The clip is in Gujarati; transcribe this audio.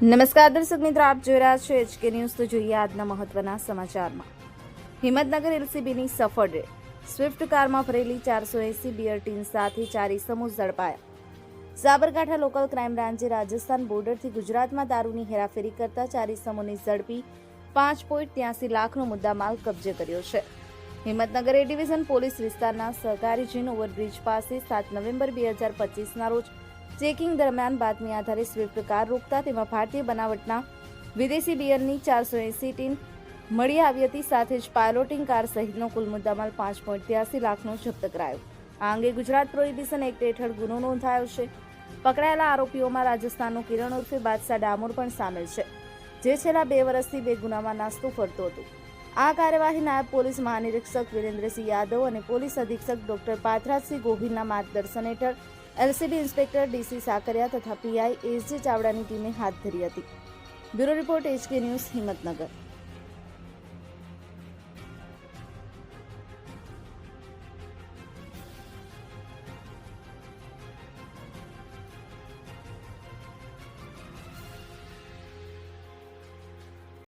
નમસ્કાર દર્શક મિત્રો, આપ જોઈ રહ્યા છો એચકે ન્યૂઝ તો જોઈએ આજના મહત્વના સમાચારમાં. હિંમતનગર એલસીબીની સફળ રેડ સ્વિફ્ટ કારમાં ભરેલી ચારસો એસી બિયર ટીન સાથે ચાર ઇસમો ઝડપાયા. સાબરકાંઠા લોકલ ક્રાઇમ બ્રાન્ચે રાજસ્થાન બોર્ડરથી ગુજરાતમાં દારૂની હેરાફેરી કરતા ચાર ઇસમોને ઝડપી પાંચ પોઈન્ટ ત્યાસી લાખનો મુદ્દામાલ કબજે કર્યો છે. હિંમતનગર એ ડિવિઝન પોલીસ વિસ્તારના સહકારી જીન ઓવરબ્રિજ પાસે સાત નવેમ્બર બે હજાર પચીસના રોજ ચેકિંગ દરમિયાન બાતમી આધારે સ્વિફ્ટ કાર રોકતા તેમાં ભારતીય બનાવટના વિદેશી બિયરની ચારસો એસી ટીન મળી આવી હતી, સાથે જ પાયલોટિંગ કાર સહિતનો કુલ મુદ્દામાલ પાંચ પોઈન્ટ ત્યાસી લાખનો જપ્ત કરાયો. આ અંગે ગુજરાત પ્રોહિબિશન એક્ટ હેઠળ ગુનો નોંધાયો છે. પકડાયેલા આરોપીઓમાં રાજસ્થાનનો કિરણ ઉર્ફે બાદશાહ ડામોર પણ સામેલ છે, જે છેલ્લા બે વર્ષથી બે ગુનામાં નાસ્તો ફરતો હતો. આ કાર્યવાહી નાયબ પોલીસ મહાનિરીક્ષક વિરેન્દ્રસિંહ યાદવ અને પોલીસ અધિક્ષક ડોક્ટર પાથરાજસિંહ ગોહિલના માર્ગદર્શન હેઠળ એલસીબી ઇન્સ્પેક્ટર ડીસી સાકરિયા તથા પીઆઈ એસજી ચાવડાની ટીમે હાથ ધરી હતી. Bureau report HK news Himmatnagar.